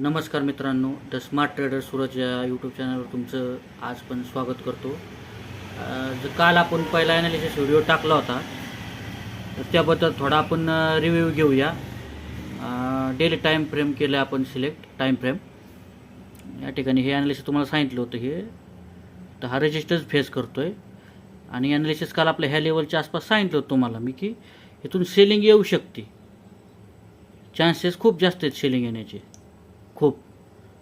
नमस्कार मित्रांनो the smart trader Suraj या यूट्यूब चॅनलवर तुमचं आज पण स्वागत करतो. जर काल आपण पहिला ॲनालिसिस व्हिडिओ टाकला होता तर त्याबद्दल थोडा आपण रिव्ह्यू घेऊया. डेली टाईम फ्रेम केलं आपण सिलेक्ट टाईम फ्रेम या ठिकाणी हे ॲनालिसिस तुम्हाला सांगितलं होतं हे. तर हा रेजिस्टन्स फेस करतो आहे आणि ॲनालिसिस काल आपल्या ह्या लेवलच्या आसपास सांगितलं होतं तुम्हाला मी की इथून सेलिंग येऊ शकते. चान्सेस खूप जास्त आहेत सेलिंग येण्याचे. खूप.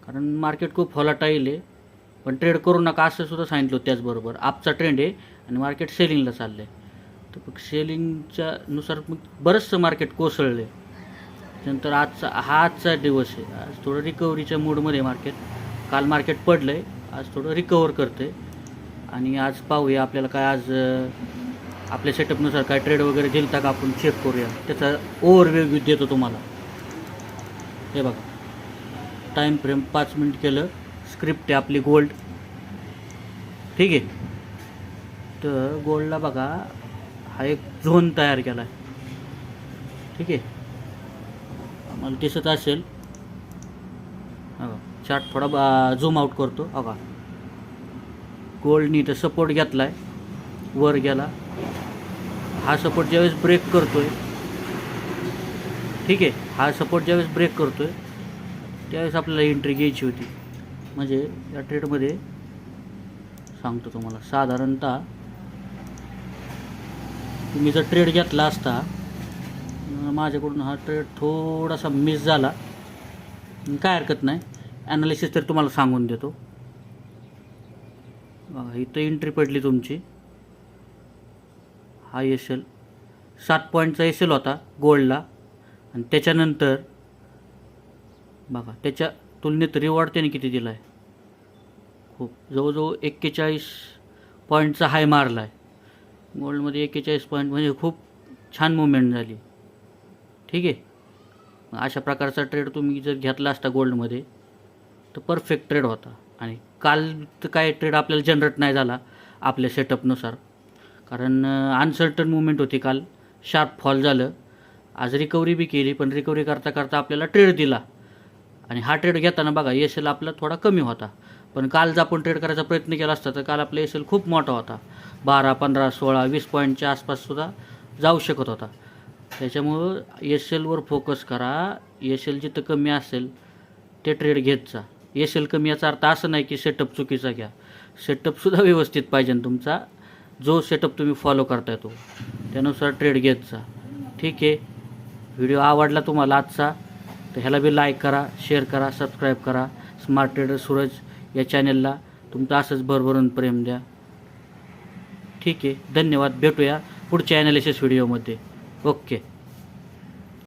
कारण मार्केट खूप फॉलाटाईल आहे. पण ट्रेड करू नका असं सुद्धा सांगितलं होतं त्याचबरोबर. आपचा ट्रेंड आहे आणि मार्केट सेलिंगला चाललं आहे तर मग सेलिंगच्या नुसार मग बरंचसं मार्केट कोसळलं आहे त्यानंतर आजचा हा आजचा दिवस आहे. आज थोडं रिकव्हरीच्या मूडमध्ये मार्केट काल मार्केट पडलं आहे आज थोडं रिकवर करतं आहे आणि आज पाहूया आपल्याला काय आज आपल्या सेटअपनुसार काय ट्रेड वगैरे दिलता का आपण चेक करूया. त्याचा ओव्हरव्ह्यू देतो तुम्हाला. हे बघा. टाईम फ्रेम पाच मिनिट केलं. स्क्रिप्ट आहे आपली गोल्ड ठीक आहे? तर गोल्डला बघा हा एक झोन तयार केला आहे ठीक आहे? आम्हाला दिसत असेल. चार्ट थोडा बा झूम आउट करतो. बघा. गोल्डनी तर सपोर्ट घेतला आहे वर गेला. हा सपोर्ट ज्यावेळेस ब्रेक करतो आहे ठीक आहे? हा सपोर्ट ज्यावेळेस ब्रेक करतो आहे त्यावेळेस आपल्याला एंट्री घ्यायची होती. म्हणजे या ट्रेडमध्ये सांगतो तुम्हाला. साधारणतः तुम्ही जर ट्रेड घेतला असता माझ्याकडून हा ट्रेड थोडासा मिस झाला. काय हरकत नाही. ॲनालिसिस तर तुम्हाला सांगून देतो. इथं एंट्री पडली तुमची. हा एस एल सात पॉईंटचा एस एल होता गोल्डला आणि त्याच्यानंतर बघा त्याच्या तुलनेत रिवॉर्ड त्याने किती दिला आहे खूप. जवळजवळ एक्केचाळीस पॉईंटचा हाय मारला आहे गोल्डमध्ये एक्केचाळीस पॉईंट म्हणजे खूप छान मुवमेंट झाली. ठीक आहे? अशा प्रकारचा ट्रेड तुम्ही जर घेतला असता गोल्डमध्ये तर परफेक्ट ट्रेड होता. आणि काल तर काय ट्रेड आपल्याला जनरेट नाही झाला आपल्या सेटअपनुसार कारण अनसर्टन मुवमेंट होती काल. शार्प फॉल झालं. आज रिकवरी बी केली पण रिकवरी करता करता आपल्याला ट्रेड दिला. आणि हा ट्रेड घेताना बघा एस एल आपला थोडा कमी होता. पण काल जर आपण ट्रेड करायचा प्रयत्न केला असता तर काल आपला एस एल खूप मोठा होता. बारा पंधरा सोळा वीस पॉईंटच्या आसपाससुद्धा जाऊ शकत होता. त्याच्यामुळं एस एलवर फोकस करा. एस एल जिथं कमी असेल ते ट्रेड घेत जा. एस एल कमी याचा अर्थ असं नाही की सेटअप चुकीचा घ्या. सेटअपसुद्धा व्यवस्थित पाहिजे तुमचा. जो सेटअप तुम्ही फॉलो करताय तो. त्यानुसार ट्रेड घेत जा. ठीक आहे? व्हिडिओ आवडला तुम्हाला आजचा? तर ह्याला बी लाईक करा शेअर करा सबस्क्राईब करा. स्मार्ट ट्रेडर सूरज या चॅनलला तुमचं असंच भरभरून प्रेम द्या. ठीक आहे धन्यवाद. भेटूया पुढच्या ॲनालिसिस व्हिडिओमध्ये ओके